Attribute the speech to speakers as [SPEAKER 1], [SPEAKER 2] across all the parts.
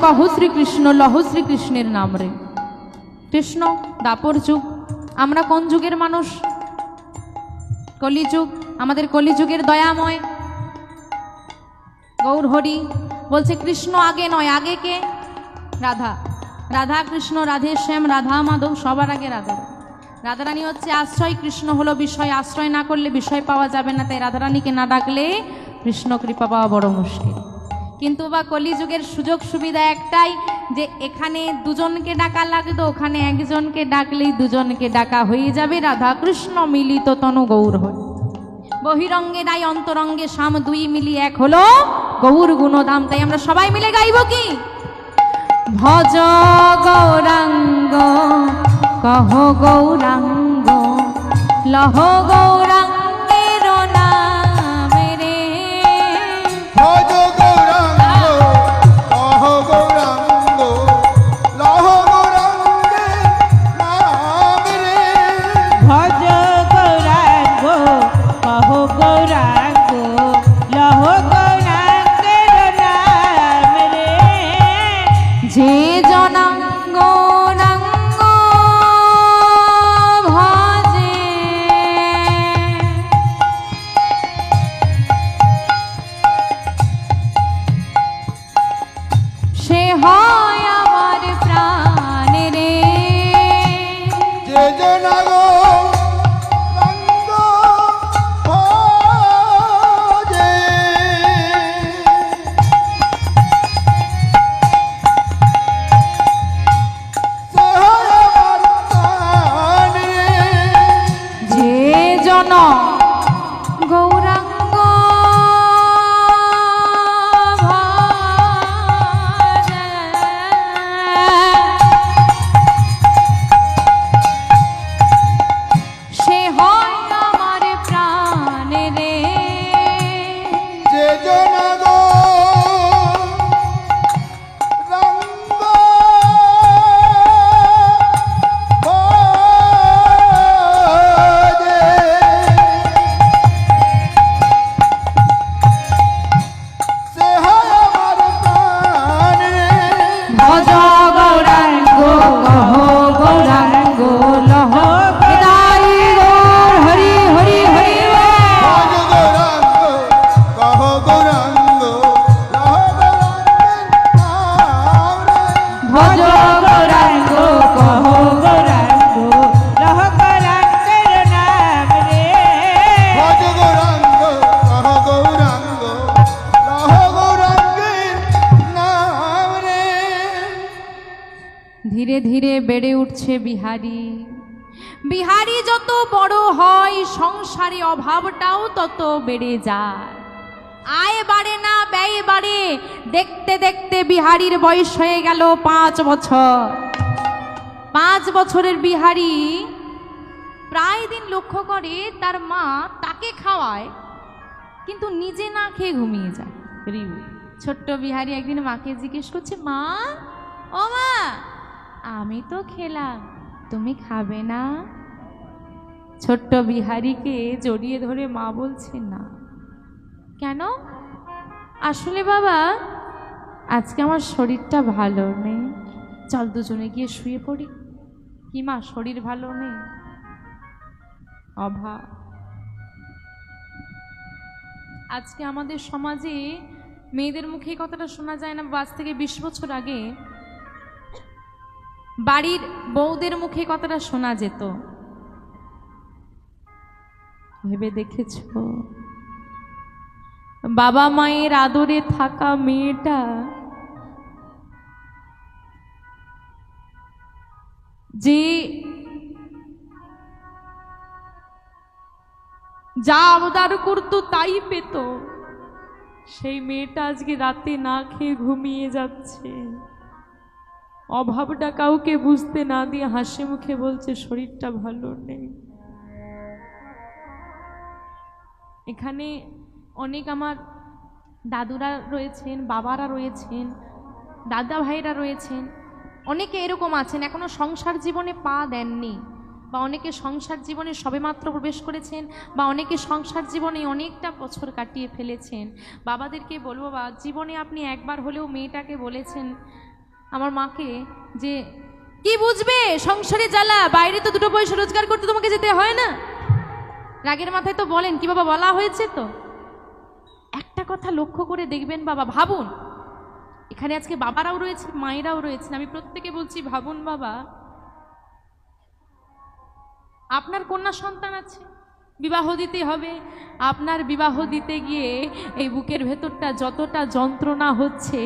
[SPEAKER 1] কহ শ্রীকৃষ্ণ, লহ শ্রীকৃষ্ণের নাম রে।
[SPEAKER 2] কৃষ্ণ, দাপর যুগ, আমরা কোন যুগের মানুষ? কলিযুগ, আমাদের কলিযুগের দয়াময়। গৌর হরি বলছে, কৃষ্ণ আগে নয়, আগে কে? রাধা। রাধা কৃষ্ণ, রাধে শ্যাম, রাধা মাধব, সবার আগে রাধা। রাধারানী হচ্ছে, আশ্রয় কৃষ্ণ হলো বিষয়, আশ্রয় না করলে বিষয় পাওয়া যাবে না। তাই রাধারানীকে না ডাকলে কৃষ্ণ কৃপা পাওয়া বড় মুশকিল। কিন্তু বা কলিযুগের সুযোগ সুবিধা একটাই যে এখানে দুজনকে ডাকা লাগতো, ওখানে একজনকে ডাকলেই দুজনকে ডাকা হয়ে যাবে। রাধা কৃষ্ণ মিলিত তনু গৌর হয়। বহিরঙ্গে নাই অন্তরঙ্গে শাম দুই মিলি এক হলো গৌর গুণধাম তাই আমরা সবাই মিলে গাইব কি? ভজ গৌরাঙ্গ, কহ গৌরাঙ্গ, লহ গৌরাঙ্গের বেড়ে যায়। আয় বাড়ে না, ব্যয় বাড়ে। দেখতে দেখতে বিহারির বয়স হয়ে গেল পাঁচ বছর। পাঁচ বছরের বিহারি প্রায় দিন লক্ষ্য করে তার মা তাকে খাওয়ায়, কিন্তু নিজে না খেয়ে ঘুমিয়ে যায়। রিউ ছোট্ট বিহারি একদিন মাকে জিজ্ঞেস করছে, মা, ও মা, আমি তো খেলাম, তুমি খাবে না? ছোট্ট বিহারিকে জড়িয়ে ধরে মা বলছে না। কেন? আসলে বাবা, আজকে আমার শরীরটা ভালো নেই। চল দুজনে গিয়ে শুয়ে পড়ি। কি মা, শরীর ভালো নেই? অভাব আজকে আমাদের সমাজে মেয়েদের মুখে কথাটা শোনা যায় না আজ থেকে বিশ বছর আগে বাড়ির বউদের মুখে কথাটা শোনা যেত। ভেবে দেখেছ? বাবা মায়ের আদরে থাকা মেয়েটা যে যা আবদার করতো তাই পেত। সেই মেয়েটা আজকে রাতে না খেয়ে ঘুমিয়ে যাচ্ছে। অভাবটা কাউকে বুঝতে না দিয়ে হাসি মুখে বলছে, শরীরটা ভালো নেই। এখানে অনেক আমার দাদুরা রয়েছেন, বাবারা রয়েছেন দাদা ভাইরা রয়েছেন। অনেকে এরকম আছেন এখনও সংসার জীবনে পা দেননি, বা অনেকে সংসার জীবনে সবেমাত্র প্রবেশ করেছেন, বা অনেকে সংসার জীবনে অনেকটা বছর কাটিয়ে ফেলেছেন। বাবাদেরকে বলব, বা জীবনে আপনি একবার হলেও মেয়েটাকে বলেছেন, আমার মাকে যে, কি বুঝবে? সংসারে জ্বালা, বাইরে তো দুটো পয়সা রোজগার করতে তোমাকে যেতে হয় না? রাগের মাথায় তো বলেন, কি বাবা বলা হয়েছে তো? একটা কথা লক্ষ্য করে দেখবেন বাবা, ভাবুন। এখানে আজকে বাবারাও রয়েছে, মায়েরাও রয়েছেন। আমি প্রত্যেকে বলছি, ভাবুন বাবা, আপনার কন্যা সন্তান আছে, বিবাহ দিতে হবে। আপনার বিবাহ দিতে গিয়ে এই বুকের ভেতরটা যতটা যন্ত্রণা হচ্ছে,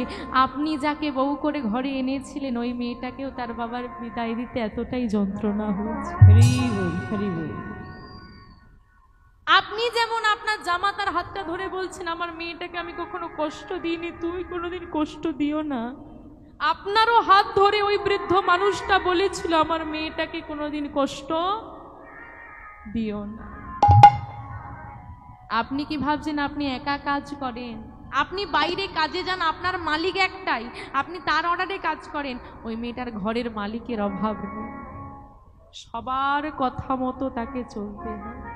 [SPEAKER 2] আপনি যাকে বউ করে ঘরে এনেছিলেন, ওই মেয়েটাকেও তার বাবার বিদায় দিতে এতটাই যন্ত্রণা হচ্ছে। আপনি যেমন আপনার জামাতার হাতটা ধরে বলছেন, আমার মেয়েটাকে আমি কখনো কষ্ট দিইনি, তুমি কোনোদিন কষ্ট দিও না। আপনারও হাত ধরে ওই বৃদ্ধ মানুষটা বলেছিল, আমার মেয়েটাকে কোনোদিন কষ্ট দিও না। আপনি কি ভাবছেন আপনি একা কাজ করেন? আপনি বাইরে কাজে যান, আপনার মালিক একটাই, আপনি তার অর্ডারে কাজ করেন, ওই মেয়েটার ঘরের মালিকের অভাব নেই। সবার কথা মতো তাকে চলতে হয়।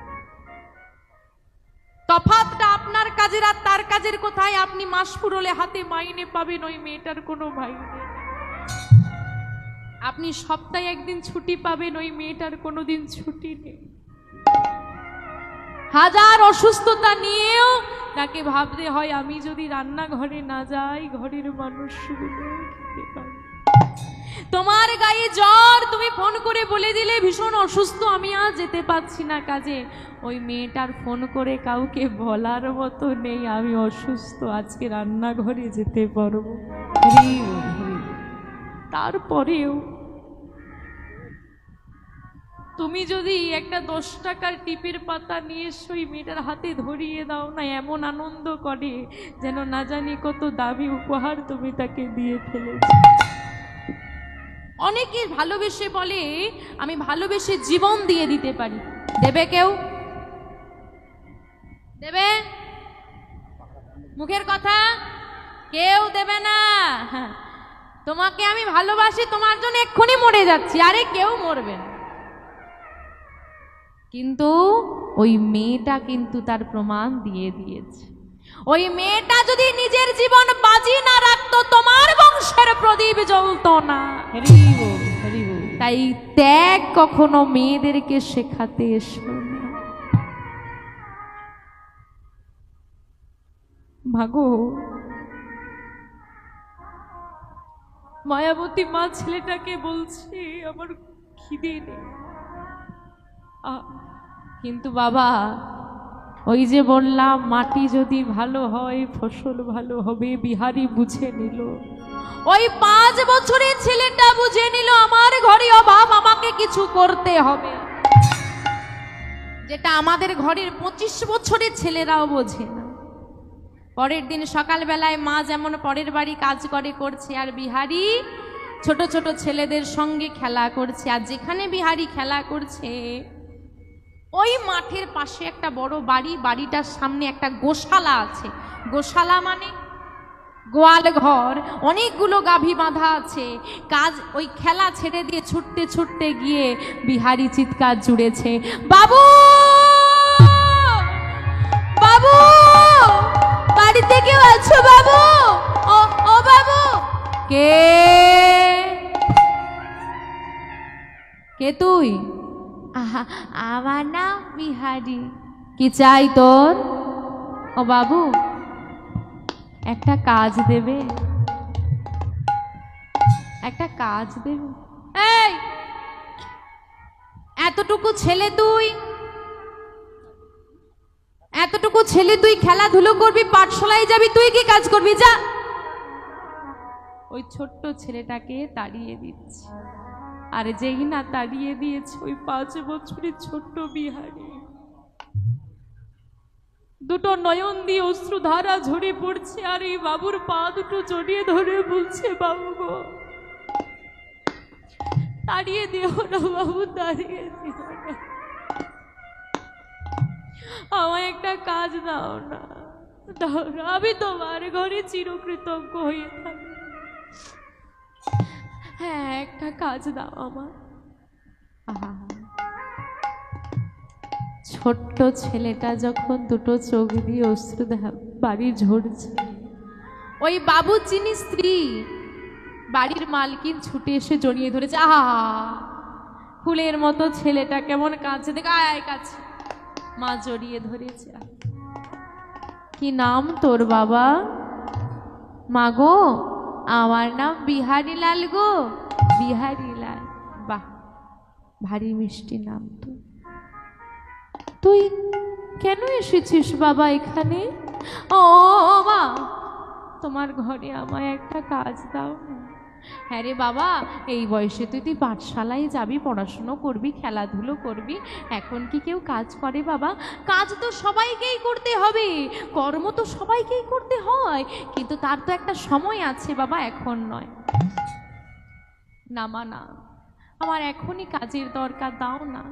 [SPEAKER 2] তফাতটা আপনার কাজের আর তার কাজের কোথায়? আপনি মাস ফুরলে হাতে মাইনে পাবেন, ওই মেয়েটার কোনো মাইনে আপনি সপ্তাহে একদিন ছুটি পাবেন, ওই মেয়েটার কোনো দিন ছুটি নেই। হাজার অসুস্থতা নিয়েও তাকে ভাবতে হয়, আমি যদি রান্নাঘরে না যাই, ঘরের মানুষ খেতে পাবে তোমার গায়ে জ্বর, তুমি ফোন করে বলে দিলে ভীষণ অসুস্থ, আমি আর যেতে পারছি না কাজে। ওই মেয়েটার ফোন করে কাউকে বলার মতো নেই, আমি অসুস্থ, আজকে রান্নাঘরে যেতে পারব। তারপরেও তুমি যদি একটা দশ টাকার টিপের পাতা নিয়ে এসে, ওই মেয়েটার হাতে ধরিয়ে দাও না, এমন আনন্দ করে যেন না জানি কত দামি উপহার তুমি তাকে দিয়ে ফেলেছো। অনেকে ভালোবেসে বলে, আমি ভালোবেসে জীবন দিয়ে দিতে পারি। দেবে কেউ? দেবে? মুখের কথা? কেউ দেবে না। তোমাকে আমি ভালোবাসি, তোমার জন্য এক্ষুনি মরে যাচ্ছি, আরে কেউ মরবে না। কিন্তু ওই মেয়েটা কিন্তু তার প্রমাণ দিয়ে দিয়েছে। ওই মেয়েটা যদি নিজের জীবন বাজি না রাখতো তোমার বংশের প্রদীপ জ্বলতো না। তাই ত্যাগ কখনো মেয়েদেরকে শেখাতে এসো। ভাগো মায়াবতী মা ছেলেটাকে বলছে আমার খিদে নেই। কিন্তু বাবা ওই যে বললাম, মাটি যদি ভালো হয়, ফসল ভালো হবে, বিহারি বুঝে নিল। ওই পাঁচ বছরের ছেলেটা বুঝে নিল, আমার ঘরে অভাব, আমাকে কিছু করতে হবে। যেটা আমাদের ঘরের পঁচিশ বছরের ছেলেরাও বোঝে না। পরের দিন সকালবেলায় মা যেমন পরের বাড়ি কাজ করে করছে, আর বিহারি ছোট ছোট ছেলেদের সঙ্গে খেলা করছে। আর যেখানে বিহারি খেলা করছে ওই মাঠের পাশে একটা বড় বাড়ি, বাড়িটার সামনে একটা গোশালা আছে। গোশালা মানে গোয়াল ঘর, অনেকগুলো গাভী বাঁধা আছে। কাজ, ওই খেলা ছেড়ে দিয়ে ছুটতে ছুটতে গিয়ে বিহারি চিৎকার জুড়েছে, বাবু! বাবু! বাড়িতে কেউ আছো, বাবু? ও ও, বাবু! কে? কে তুই? আমার নাম বিহারি। কি চাই তোর? ও বাবু, একটা কাজ দেবে। একটা কাজ দেবে। এতটুকু ছেলে তুই, এতটুকু ছেলে তুই খেলাধুলো করবি, পাঠশালায় যাবি, তুই কি কাজ করবি? যা। ওই ছোট্ট ছেলেটাকে তাড়িয়ে দিচ্ছে। আর যেই না তাড়িয়ে দিয়েছে ওই পাঁচ বছরের ছোট্ট বিহারি। দুটো নয়ন দিয়ে অশ্রুধারা ঝরে পড়ছে, আর এই বাবুর পা দুটো জড়িয়ে ধরে বলছে, বাবু গো, তাড়িয়ে দিও না বাবু, তাড়িয়ে আমায় একটা কাজ দাও না দাও না। আমি তোমার ঘরে চিরকৃতজ্ঞ হয়ে থাকি কাজ দাও আমার ছোট্ট ছেলেটা যখন দুটো চোখ দিয়ে অশ্রু বাড়ি ঝরছে ওই বাবু চিনি স্ত্রী বাড়ির মালকিন ছুটে এসে জড়িয়ে ধরেছে, আহা, ফুলের মতো ছেলেটা কেমন কাঁদছে, দেখ, আয় কাছে। মা জড়িয়ে ধরেছে। কি নাম তোর বাবা? মা গো আমার নাম বিহারি লাল গো। বিহারি লাল, বাহ, ভারী মিষ্টি নাম তো। তুই কেন এসেছিস বাবা এখানে? ও মা, তোমার ঘরে আমায় একটা কাজ দাও। হ্যাঁ রে বাবা, এই বয়সে তুই তুই পাঠশালায় যাবি, পড়াশুনো করবি, খেলাধুলো করবি, এখন কি কেউ কাজ করে বাবা? কাজ তো সবাইকেই করতে হবে, কর্ম তো সবাইকেই করতে হয়, কিন্তু তার তো একটা সময় আছে বাবা, এখন নয়। না না। আমার এখনই কাজের দরকার, দাও না।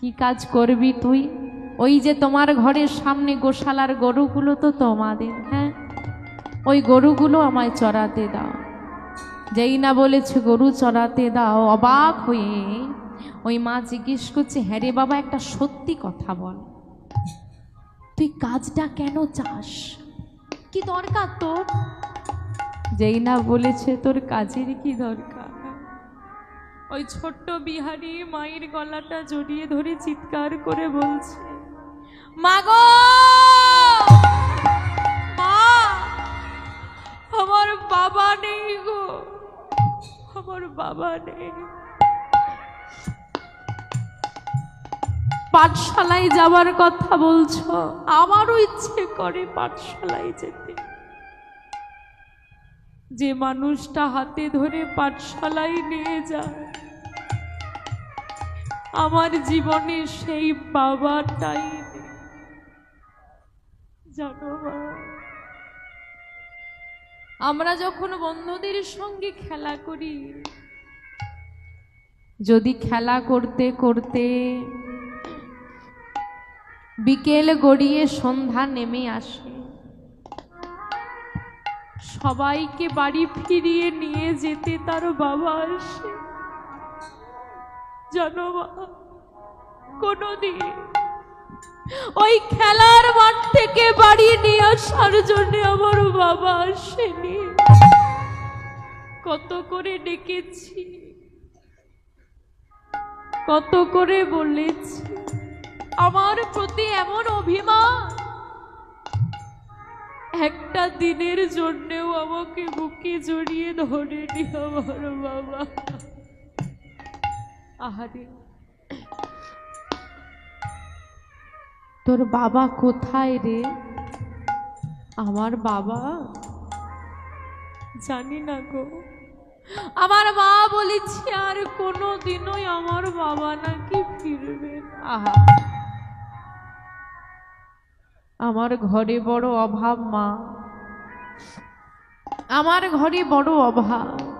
[SPEAKER 2] কি কাজ করবি তুই? ওই যে তোমার ঘরের সামনে গোশালার গরুগুলো তো তোমাদের হ্যাঁ? ওই গরুগুলো আমায় চড়াতে দাও। যেই না বলেছে গরু চড়াতে দাও, অবাক হয়ে ওই মা জিজ্ঞেস করছে হ্যাঁ রে বাবা, একটা সত্যি কথা বল। তুই কাজটা কেন চাস? কি দরকার তোর? যেই না বলেছে তোর কাজের কি দরকার? ওই ছোট্ট বিহারি মায়ের গলাটা জড়িয়ে ধরে চিৎকার করে বলছে মাগো মা! আমার বাবা নেই গো! আমার বাবা নেই। পাঠশালায় যাওয়ার কথা বলছো? আমারও ইচ্ছে করে পাঠশালায় যেতে। যে মানুষটা হাতে ধরে পাঠশালায় নিয়ে যায় আমার জীবনে সেই বাবাটাই জানো আমরা যখন বন্ধুদের সঙ্গে খেলা করি, যদি খেলা করতে করতে বিকেল গড়িয়ে সন্ধ্যা নেমে আসে, সবাইকে বাড়ি ফিরিয়ে নিয়ে যেতে তার বাবা আসে। জানো মা, কোনোদিন ওই খেলার মাঠ থেকে বাড়ি নিয়ে আসার জন্য আমার বাবা আসেনি। কত করে ডেকেছি, কত করে বলেছি, আমার প্রতি এমন অভিমান। একটা দিনের জন্যেও আমাকে বুকে জড়িয়ে ধরেনি আমার বাবা। আহারে। তোর বাবা কোথায় রে? আমার বাবা? জানি না গো। আমার মা বলেছি, আর কোনো দিনই আমার বাবা নাকি ফিরবে। আহা। আমার ঘরে বড় অভাব, মা। আমার ঘরে বড় অভাব।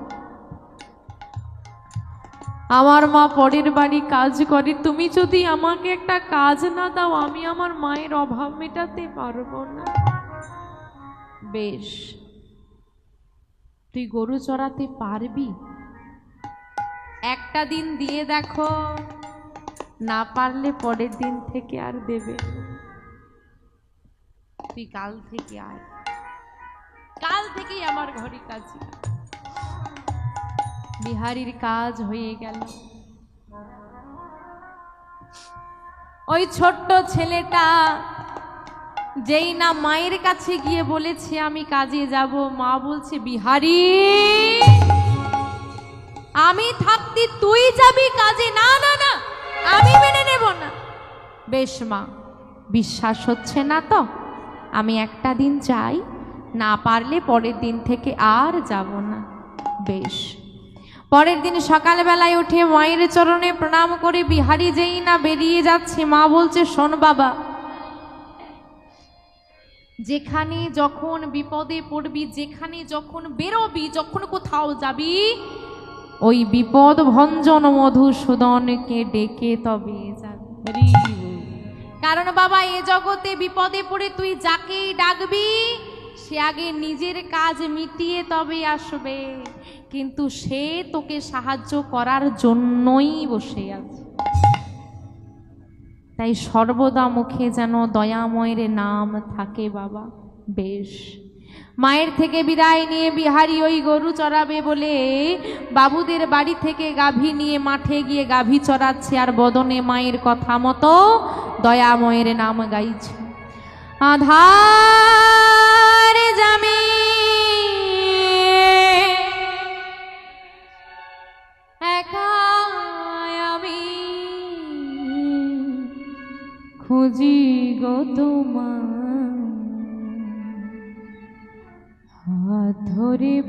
[SPEAKER 2] আমার মা পরের বাড়ি কাজ করে। তুমি যদি আমাকে একটা কাজ না দাও, আমি আমার মায়ের অভাব মেটাতে পারব না। বেশ। তুই গরু চড়াতে পারবি? একটা দিন দিয়ে দেখো, না পারলে পরের দিন থেকে আর দেবে তুই কাল থেকে আয়। কাল থেকেই আমার ঘরে কাজ বিহারির কাজ হয়ে গেল। ওই ছোট্ট ছেলেটা যেই না মায়ের কাছে গিয়ে বলেছে, আমি কাজে যাব। মা বলছে, বিহারি, আমি থাকতে তুই যাবি কাজে? না না না, আমি মেনে নেব না। বেশ মা, বিশ্বাস হচ্ছে না তো। আমি একটা দিন যাই, না পারলে পরের দিন থেকে আর যাব না। বেশ পরের দিন সকালবেলায় উঠে মায়ের চরণে প্রণাম করে বিহারি যেই না বেরিয়ে যাচ্ছে, মা বলছে, শোন বাবা, যেখানে যখন বিপদে পড়বি, যেখানে যখন বেরোবি, যখন কোথাও যাবি, ওই বিপদ ভঞ্জন মধুসূদনকে ডেকে তবে যাবি। কারণ বাবা, এ জগতে বিপদে পড়ে তুই যাকেই ডাকবি, সে আগে নিজের কাজ মিটিয়ে তবে আসবে। কিন্তু সে তোকে সাহায্য করার জন্যই বসে আছে। তাই সর্বদা মুখে যেন দয়াময়ের নাম থাকে বাবা, বেশ। মায়ের থেকে বিদায় নিয়ে বিহারি ওই গরু চড়াবে বলে বাবুদের বাড়ি থেকে গাভী নিয়ে মাঠে গিয়ে গাভী চড়াচ্ছে আর বদনে মায়ের কথা মতো দয়াময়ের নাম গাইছে। আধার জামি খুঁজি গো তোমার।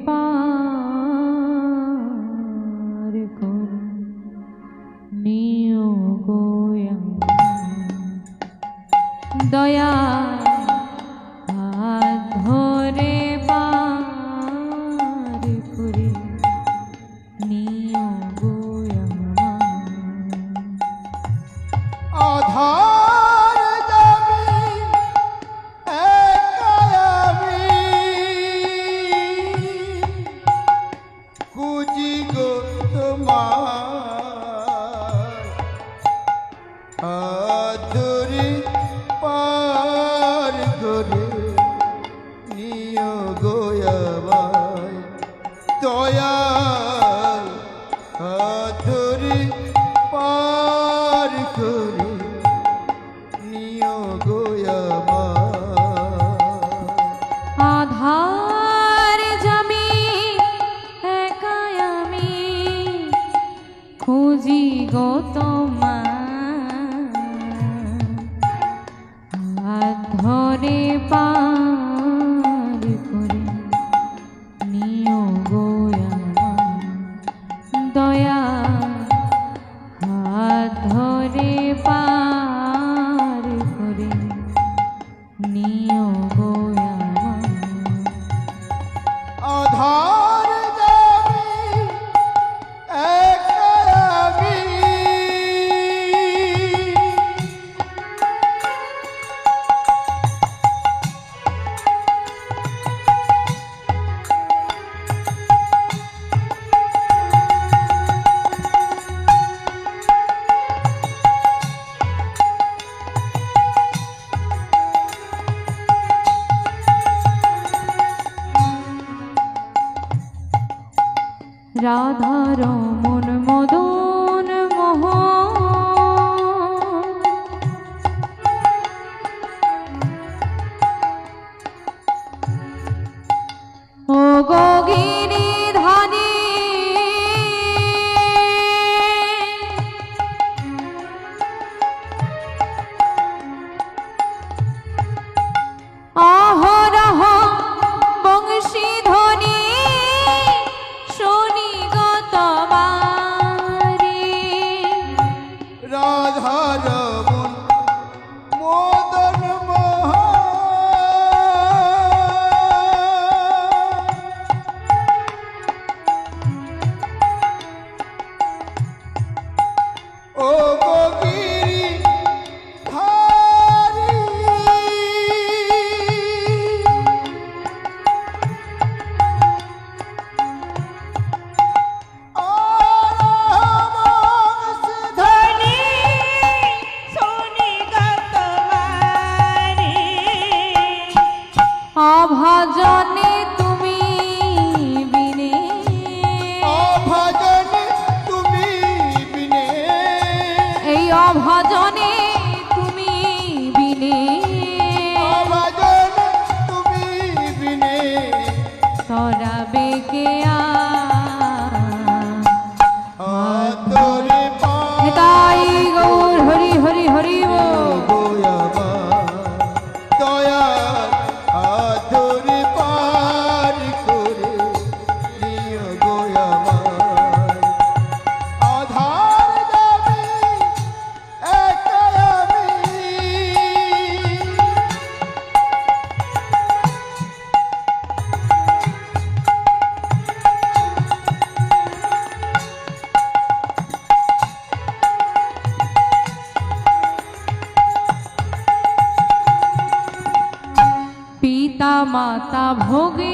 [SPEAKER 2] পার কর দয়া
[SPEAKER 3] খুঁজি
[SPEAKER 2] পিতা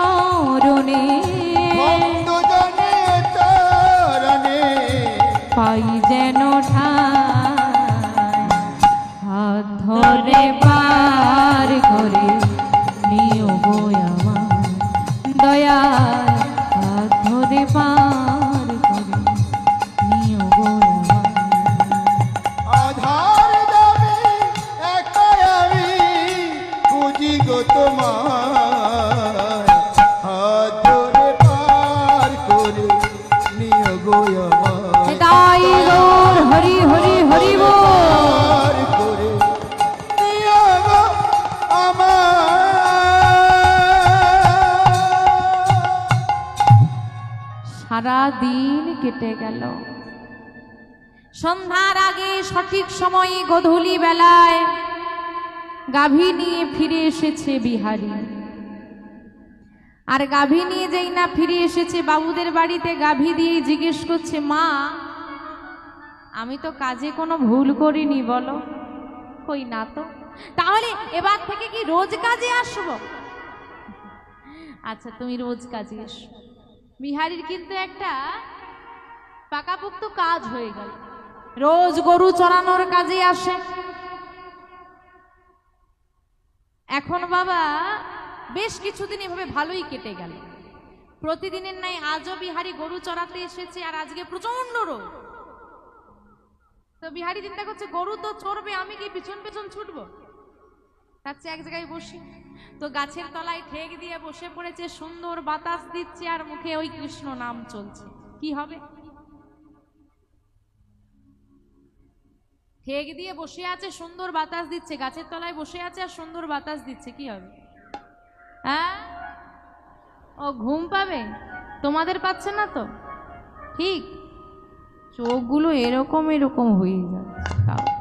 [SPEAKER 2] চরণে। পাই যেন ঠা হাত ধরে পার সারা দিন কেটে গেল। সন্ধ্যার আগে সঠিক সময়ে গধূলি বেলায় গাভী নিয়ে ফিরে এসেছে বিহারী। আর গাভী নিয়ে যেই না ফিরে এসেছে, বাবুদের বাড়িতে গাভী দিয়ে জিজ্ঞেস করছে, মা, আমি তো কাজে কোনো ভুল করিনি, বলো? কই না তো। তাহলে এবার থেকে কি রোজ কাজে আসব? আচ্ছা তুমি রোজ কাজে এসো। বিহারীর কিন্তু একটা পাকাপোক্ত কাজ হয়ে গেল। রোজ গরু চড়ানোর কাজে আসে। এখন বাবা বেশ কিছুদিন এভাবে ভালোই কেটে গেল। প্রতিদিনের নাই আজও বিহারি গরু চড়াতে এসেছে আর আজকে প্রচণ্ড রোগ তো বিহারি চিন্তা করছে, গরু তো চড়বে, আমি কি পিছন পিছন ছুটবো? তার চেয়ে এক জায়গায় বসি। তো গাছের তলায় ঠেক দিয়ে বসে পড়েছে, সুন্দর বাতাস দিচ্ছে আর মুখে ওই কৃষ্ণ নাম চলছে। কি হবে? ঠেক দিয়ে বসে আছে, সুন্দর বাতাস দিচ্ছে, গাছের তলায় বসে আছে আর সুন্দর বাতাস দিচ্ছে, কি হবে? হ্যাঁ? ও ঘুম পাবে? তোমাদের পাচ্ছে না তো? ঠিক। চোখগুলো এরকম এরকম হয়ে যাচ্ছে।